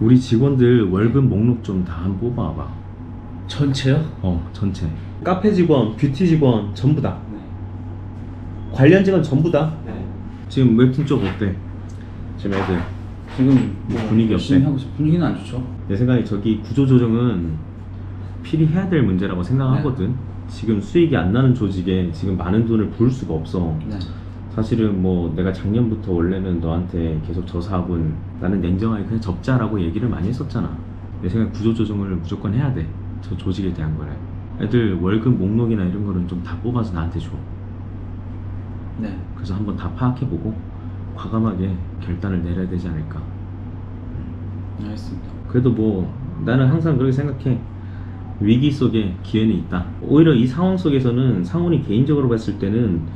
우리 직원들 월급 목록 좀 다 한번 뽑아봐. 전체요? 어, 전체. 카페 직원, 뷰티 직원 전부 다. 관련 직원 전부 다. 네. 지금 웹툰 쪽 어때? 지금 애들. 지금 뭐 분위기 열심히 어때? 하고 있어. 분위기는 안 좋죠. 내 생각에 저기 구조 조정은 필히 해야 될 문제라고 생각하거든. 지금 수익이 안 나는 조직에 지금 많은 돈을 부을 수가 없어. 네. 사실은 뭐 내가 작년부터 원래는 너한테 계속 저 사업은 나는 냉정하게 그냥 접자라고 얘기를 많이 했었잖아. 내 생각에 구조 조정을 무조건 해야 돼. 저 조직에 대한 거를. 애들 월급 목록이나 이런 거는 좀 다 뽑아서 나한테 줘. 네. 그래서 한번 다 파악해보고 과감하게 결단을 내려야 되지 않을까. 알겠습니다. 그래도 뭐 나는 항상 그렇게 생각해. 위기 속에 기회는 있다. 오히려 이 상황 속에서는 상훈이 개인적으로 봤을 때는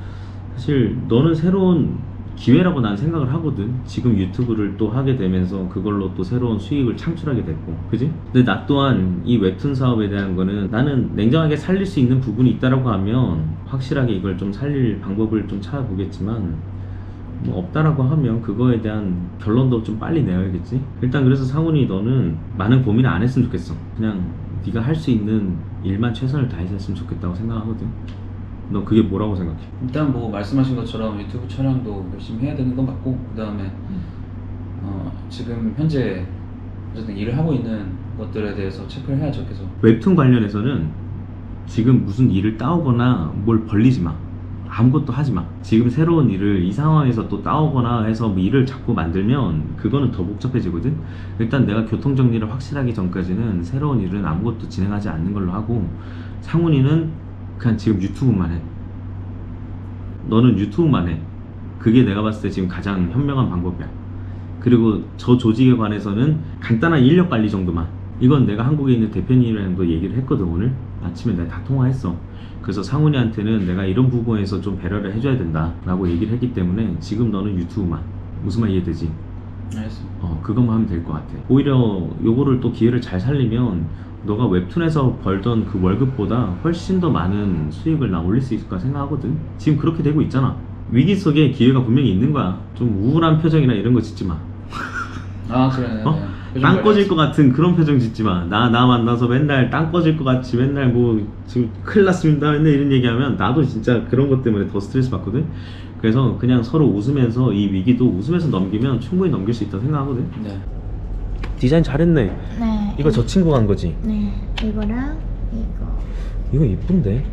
사실 너는 새로운 기회라고 난 생각을 하거든. 지금 유튜브를 또 하게 되면서 그걸로 또 새로운 수익을 창출하게 됐고, 그지? 근데 나 또한 이 웹툰 사업에 대한 거는 나는 냉정하게 살릴 수 있는 부분이 있다라고 하면 확실하게 이걸 좀 살릴 방법을 좀 찾아보겠지만 뭐 없다라고 하면 그거에 대한 결론도 좀 빨리 내야겠지. 일단 그래서 상훈이 너는 많은 고민을 안 했으면 좋겠어. 그냥 네가 할 수 있는 일만 최선을 다했으면 좋겠다고 생각하거든. 너 그게 뭐라고 생각해? 일단 뭐 말씀하신 것처럼 유튜브 촬영도 열심히 해야 되는 건 맞고 그 다음에 어, 지금 현재 어쨌든 일을 하고 있는 것들에 대해서 체크를 해야죠 계속. 웹툰 관련해서는 지금 무슨 일을 따오거나 뭘 벌리지 마. 아무것도 하지 마. 지금 새로운 일을 이 상황에서 또 따오거나 해서 뭐 일을 자꾸 만들면 그거는 더 복잡해지거든. 일단 내가 교통 정리를 확실하기 전까지는 새로운 일은 아무것도 진행하지 않는 걸로 하고 상훈이는 그냥 지금 유튜브만 해. 너는 유튜브만 해. 그게 내가 봤을 때 지금 가장 현명한 방법이야. 그리고 저 조직에 관해서는 간단한 인력 관리 정도만. 이건 내가 한국에 있는 대표님이랑도 얘기를 했거든 오늘 아침에 내가 다 통화했어. 그래서 상훈이한테는 내가 이런 부분에서 좀 배려를 해줘야 된다 라고 얘기를 했기 때문에 지금 너는 유튜브만 무슨 말 이해되지? 알겠습니다. 어 그것만 하면 될 것 같아. 오히려 요거를 또 기회를 잘 살리면 너가 웹툰에서 벌던 그 월급보다 훨씬 더 많은 수익을 나 올릴 수 있을 까 생각하거든. 지금 그렇게 되고 있잖아. 위기 속에 기회가 분명히 있는 거야. 좀 우울한 표정이나 이런 거 짓지 마. 아 그래. 네, 어? 네. 땅 꺼질. 것 같은 그런 표정 짓지 마. 나, 나 만나서 맨날 땅 꺼질 것 같이 맨날 뭐 지금 큰일 났습니다. 맨날 이런 얘기하면 나도 진짜 그런 것 때문에 더 스트레스 받거든. 그래서 그냥 서로 웃으면서 이 위기도 웃으면서 넘기면 충분히 넘길 수 있다고 생각하거든. 네. 디자인 잘했네. 네. 이거 저 친구가 한 거지. 네. 이거랑 이거. 이거 이쁜데.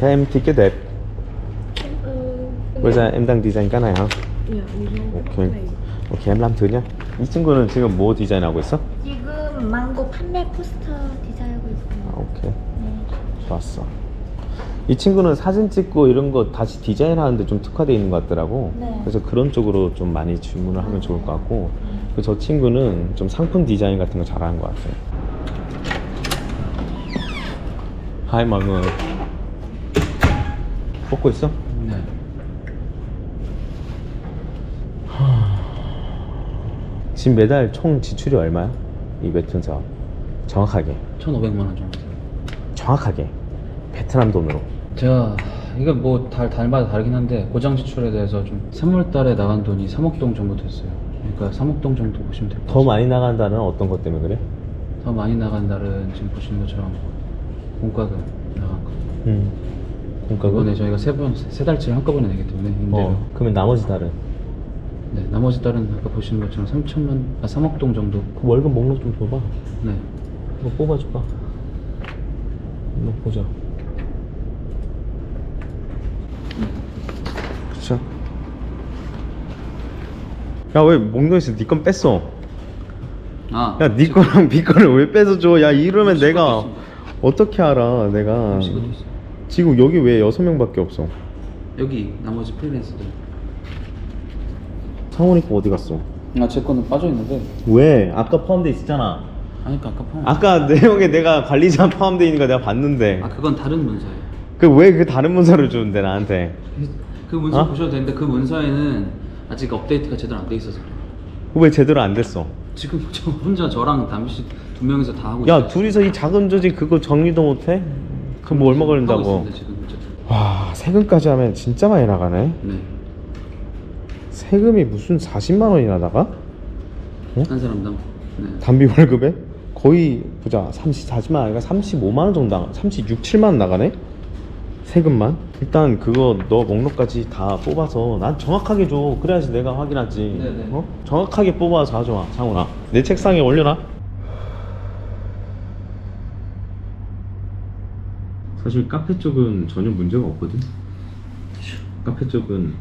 Em thích cái đẹp. Bây giờ em đang design cái này hả? 오케이, thử nhá. 이 친구는 지금 뭐 디자인하고 있어? 지금 망고 판매 포스터 디자인하고 있어요. 아, 오케이. 네. 좋았어. 이 친구는 사진 찍고 이런 거 다시 디자인하는데 좀 특화되어 있는 것 같더라고. 네. 그래서 그런 쪽으로 좀 많이 주문을 하면 좋을 것 같고. 그저 친구는 좀 상품 디자인 같은 거 잘하는 것 같아. 하이 người. 뽑고 있어? 네. 지금 매달 총 지출이 얼마야? 이 웹툰 사업. 정확하게. 1,500만 원 정도. 정확하게. 베트남 돈으로. 제가 이거 뭐 달, 달마다 다르긴 한데 고장 지출에 대해서 좀 3월 달에 나간 돈이 3억 동 정도 됐어요. 그러니까 3억 동 정도 보시면 될 것 같아요. 더 많이 나간다는 어떤 것 때문에 그래? 더 많이 나간 달은 지금 보시는 것처럼 공과금 나간 거. 음. 그러니까 이번에 저희가 세 번, 세 달치 한꺼번에 내기 때문에 임대료. 어, 그러면 나머지 달은 네, 나머지 달은 아까 보시는 것처럼 3천만, 아 3억 동 정도. 그 월급 목록 좀 줘봐. 네. 이거 뽑아줘봐. 이거 보자. 그쵸? 야 왜 목록에서 네 건 뺐어? 아, 야 네 거랑 네 거를 왜 뺏어 줘? 야 이러면 내가 어떻게 알아? 내가. 지금 여기 왜 여섯 명밖에 없어? 여기 나머지 프리랜서들. 상훈이 거 어디 갔어? 아, 제 거는 빠져 있는데. 왜? 아까 포함돼 있었잖아. 아니, 그러니까 아까 포함. 아까 내용에 내가 관리자 포함돼 있는 거 내가 봤는데 아, 그건 다른 문서예요. 그 왜 그 다른 문서를 주는데 나한테 그 문서 어? 보셔도 되는데 그 문서에는 아직 업데이트가 제대로 안 돼 있어서 그래요. 왜 제대로 안 됐어? 지금 저 혼자 저랑 담비 씨두 명이서 다 하고 야 있어요. 둘이서 이 작은 조직 그거 정리도 못해? 그럼 뭐 얼마 하고 걸린다고? 있습니다, 지금. 와 세금까지 하면 진짜 많이 나가네 네. 세금이 무슨 40만 원이나 나가? 어? 한 사람당. 네. 단비 월급에 거의 보자 34만 아니가 35만 원 정도 나가 36, 7만 원 나가네 세금만 일단 그거 너 목록까지 다 뽑아서 난 정확하게 줘 그래야지 내가 확인하지 네네. 어? 정확하게 뽑아서 가져와 상훈아 내 책상에 올려놔 사실 카페 쪽은 전혀 문제가 없거든. 카페 쪽은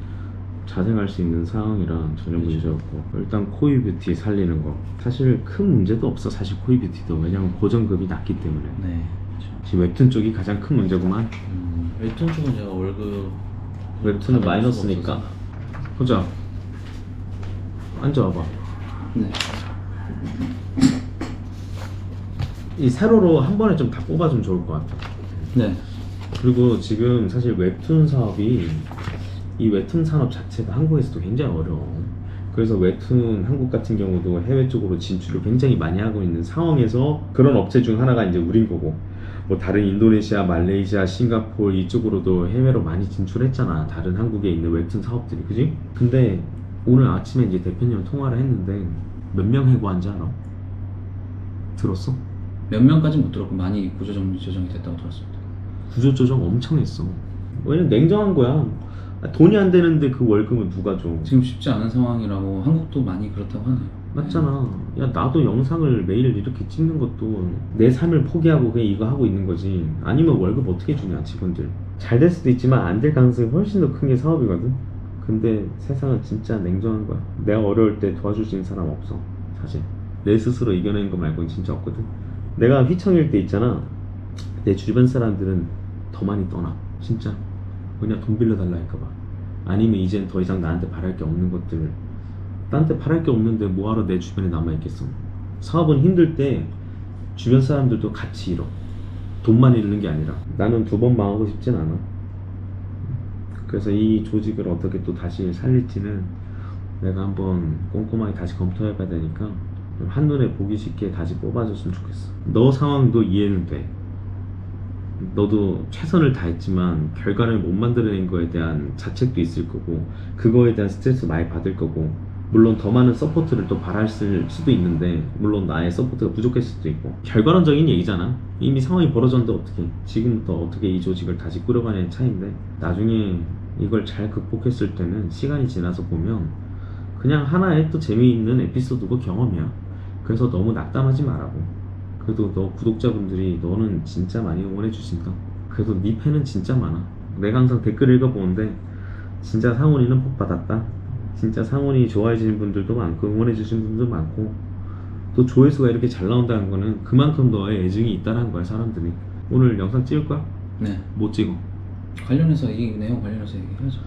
자생할 수 있는 상황이라 전혀 문제 없고 일단 코이 뷰티 살리는 거. 사실 큰 문제도 없어 사실 코이 뷰티도. 왜냐면 고정급이 낮기 때문에. 네. 그렇죠. 지금 웹툰 쪽이 가장 큰 문제구만. 음, 웹툰 쪽은 제가 월급 웹툰은 마이너스니까. 수가 보자. 앉아봐봐. 네. 이 세로로 한 번에 좀 다 뽑아주면 좋을 것 같아. 네. 그리고 지금 사실 웹툰 사업이 이 웹툰 산업 자체가 한국에서도 굉장히 어려워. 그래서 웹툰 한국 같은 경우도 해외 쪽으로 진출을 굉장히 많이 하고 있는 상황에서 그런 업체 중 하나가 이제 우린 거고 뭐 다른 인도네시아, 말레이시아, 싱가포르 이쪽으로도 해외로 많이 진출했잖아. 다른 한국에 있는 웹툰 사업들이 그지? 근데 오늘 아침에 이제 대표님 통화를 했는데 몇 명 해고한지 알아? 들었어? 몇 명까지 못 들었고 많이 구조조정 조정이 됐다고 들었습니다. 구조조정 엄청 했어. 왜냐면 냉정한 거야. 아, 돈이 안 되는데 그 월급은 누가 줘? 지금 쉽지 않은 상황이라고 한국도 많이 그렇다고 하네요. 맞잖아. 야 나도 영상을 매일 이렇게 찍는 것도 내 삶을 포기하고 그냥 이거 하고 있는 거지. 아니면 월급 어떻게 주냐 직원들. 잘 될 수도 있지만 안 될 가능성이 훨씬 더 큰 게 사업이거든. 근데 세상은 진짜 냉정한 거야. 내가 어려울 때 도와줄 수 있는 사람 없어. 사실 내 스스로 이겨내는 거 말고는 진짜 없거든. 내가 휘청일 때 있잖아. 내 주변 사람들은 더 많이 떠나. 진짜. 그냥 돈 빌려달라 할까봐. 아니면 이젠 더 이상 나한테 바랄 게 없는 것들. 딴데 바랄 게 없는데 뭐하러 내 주변에 남아있겠어. 사업은 힘들 때 주변 사람들도 같이 잃어. 돈만 잃는 게 아니라. 나는 두 번 망하고 싶진 않아. 그래서 이 조직을 어떻게 또 다시 살릴지는 내가 한번 꼼꼼하게 다시 검토해 봐야 되니까 한눈에 보기 쉽게 다시 뽑아줬으면 좋겠어. 너 상황도 이해는 돼 너도 최선을 다했지만 결과를 못 만들어낸 거에 대한 자책도 있을 거고 그거에 대한 스트레스 많이 받을 거고 물론 더 많은 서포트를 또 바랄 수- 수도 있는데 물론 나의 서포트가 부족했을 수도 있고. 결과론적인 얘기잖아. 이미 상황이 벌어졌는데 어떻게 지금부터 어떻게 이 조직을 다시 꾸려가냐의 차이인데 나중에 이걸 잘 극복했을 때는 시간이 지나서 보면 그냥 하나의 또 재미있는 에피소드고 경험이야. 그래서 너무 낙담하지 말라고 그래도 너 구독자분들이 너는 진짜 많이 응원해 주신다. 그래도 네 팬은 진짜 많아. 내가 항상 댓글 읽어보는데 진짜 상훈이는 복 받았다. 진짜 상훈이 좋아해 주신 분들도 많고 응원해 주신 분들도 많고 또 조회수가 이렇게 잘 나온다는 거는 그만큼 너의 애증이 있다는 거야 사람들이. 오늘 영상 찍을 거야? 네. 못 찍어. 관련해서 이 내용 관련해서 얘기해야죠.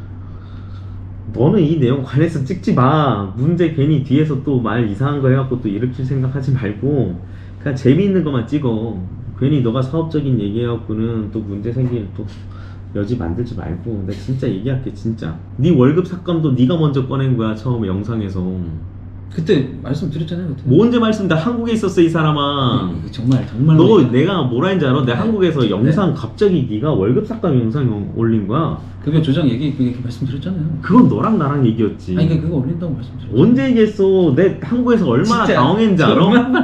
너는 이 내용 관해서 찍지 마. 문제 괜히 뒤에서 또 말 이상한 거 해갖고 또 일으킬 생각하지 말고 그냥 재미있는 것만 찍어. 괜히 너가 사업적인 얘기해갖고는 또 문제 생길 또 여지 만들지 말고. 내가 진짜 얘기할게 진짜. 네 월급 사건도 네가 먼저 꺼낸 거야 처음에 영상에서. 그때 말씀드렸잖아요. 그때. 뭐 언제 말씀 나 한국에 있었어 이 사람아. 음, 정말 정말 너 내가 뭐라 했는지 알아? 내가 네. 한국에서 영상 갑자기 네가 월급 삭감 영상 올린 거야. 그게 조정 얘기 그게 말씀드렸잖아요. 그건 너랑 나랑 얘기였지. 아니 그러니까 그거 올린다고 말씀드렸죠. 언제 얘기했어? 내 한국에서 얼마나 진짜 당황했는지 알아? 얼마나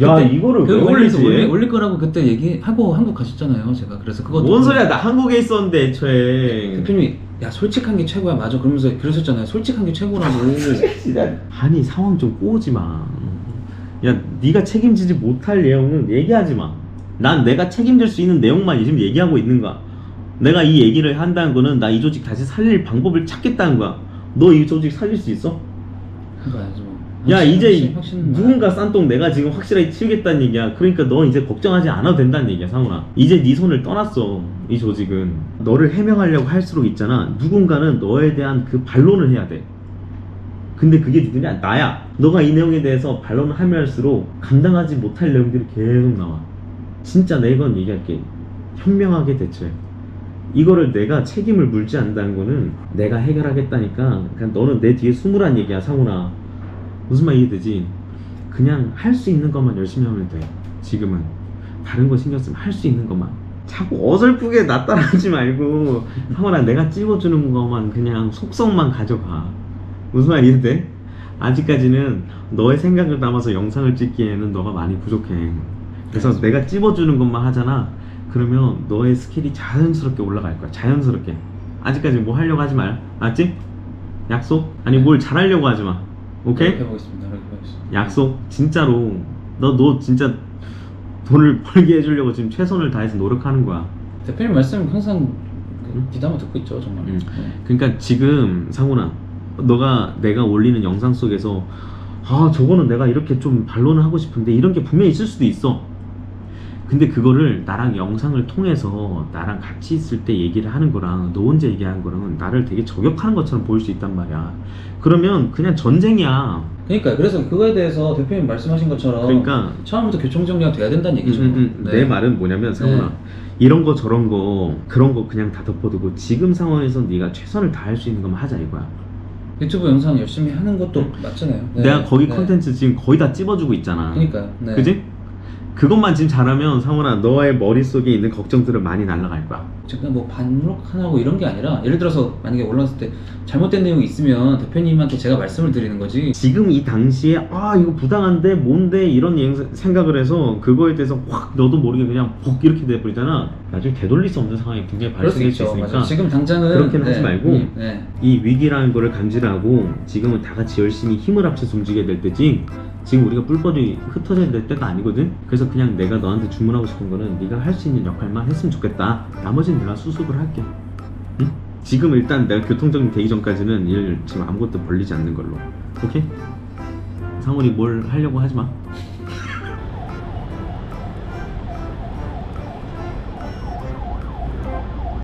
야, 그때 이거를 왜 그거 올리지? 올릴, 올릴 거라고 그때 얘기하고 한국 가셨잖아요. 제가 그래서 그거 뭔 소리야? 나 한국에 있었는데 애초에. 대표님이 야 솔직한 게 최고야 맞아 그러면서 그러셨잖아요. 솔직한 게 최고라고. 아니 상황 좀 꼬우지 마. 야, 네가 책임지지 못할 내용은 얘기하지 마. 난 내가 책임질 수 있는 내용만 지금 얘기하고 있는 거야. 내가 이 얘기를 한다는 거는 나 이 조직 다시 살릴 방법을 찾겠다는 거야. 너 이 조직 살릴 수 있어? 그러니까 좀 야 확신- 이제 확신- 확신 누군가 싼 똥 내가 지금 확실하게 치우겠다는 얘기야. 그러니까 너 이제 걱정하지 않아도 된다는 얘기야 상훈아. 이제 네 손을 떠났어 이 조직은. 너를 해명하려고 할수록 있잖아. 누군가는 너에 대한 그 반론을 해야 돼. 근데 그게 누구냐? 나야. 너가 이 내용에 대해서 반론을 하면 할수록 감당하지 못할 내용들이 계속 나와. 진짜 내가 이건 얘기할게. 현명하게 대처해. 이거를 내가 책임을 물지 않는다는 거는 내가 해결하겠다니까. 그냥 너는 내 뒤에 숨으란 얘기야 상훈아 무슨 말 이해되지? 그냥 할 수 있는 것만 열심히 하면 돼. 지금은 다른 거 신경 쓰면 할 수 있는 것만. 자꾸 어설프게 나 따라하지 말고 상원아 내가 찍어주는 것만 그냥 속성만 가져가. 무슨 말 이해돼? 아직까지는 너의 생각을 담아서 영상을 찍기에는 너가 많이 부족해. 그래서 알겠습니다. 내가 찝어주는 것만 하잖아. 그러면 너의 스킬이 자연스럽게 올라갈 거야. 자연스럽게. 아직까지 뭐 하려고 하지 말. 알았지? 약속? 아니 네. 뭘 잘하려고 하지 마. 오케이? 해보겠습니다. 보겠습니다. 약속? 진짜로. 너, 너 진짜 돈을 벌게 해주려고 지금 최선을 다해서 노력하는 거야. 대표님 말씀 항상 그 응? 귀담아 듣고 있죠, 정말. 응. 네. 그러니까 지금 상훈아 너가 내가 올리는 영상 속에서 아 저거는 내가 이렇게 좀 반론을 하고 싶은데 이런 게 분명히 있을 수도 있어 근데 그거를 나랑 영상을 통해서 나랑 같이 있을 때 얘기를 하는 거랑 너 혼자 얘기하는 거랑은 나를 되게 저격하는 것처럼 보일 수 있단 말이야 그러면 그냥 전쟁이야 그러니까 그래서 그거에 대해서 대표님 말씀하신 것처럼 그러니까 처음부터 교통 정리가 돼야 된다는 얘기죠. 음, 음, 음. 네. 내 말은 뭐냐면 상훈아 네. 이런 거 저런 거 그런 거 그냥 다 덮어두고 지금 상황에서 네가 최선을 다할 수 있는 것만 하자 이거야 유튜브 영상 열심히 하는 것도 음. 맞잖아요. 네. 내가 거기 네. 컨텐츠 지금 거의 다 찝어주고 있잖아. 그러니까요. 네. 그지? 그것만 지금 잘하면 상훈아 너의 머릿속에 있는 걱정들은 많이 날아갈 거야. 잠깐 뭐 반록하고 이런 게 아니라 예를 들어서 만약에 올라왔을 때 잘못된 내용이 있으면 대표님한테 제가 말씀을 드리는 거지. 지금 이 당시에 아 이거 부당한데 뭔데 이런 행- 생각을 해서 그거에 대해서 확 너도 모르게 그냥 복 이렇게 돼버리잖아. 나중에 되돌릴 수 없는 상황이 분명히 그럴 수 발생할 수 있죠. 있으니까 맞아요. 지금 당장은 그렇게는 하지 말고 음, 네. 이 위기라는 거를 감지하고 지금은 다 같이 열심히 힘을 합쳐서 움직여야 될 때지 지금 우리가 뿔벌이 흩어져야 될 때가 아니거든? 그래서 그냥 내가 너한테 주문하고 싶은 거는 네가 할 수 있는 역할만 했으면 좋겠다. 나머지는 내가 수습을 할게. 응? 지금 일단 내가 교통정리 되기 전까지는 일 지금 아무것도 벌리지 않는 걸로. 오케이? 상훈이 뭘 하려고 하지 마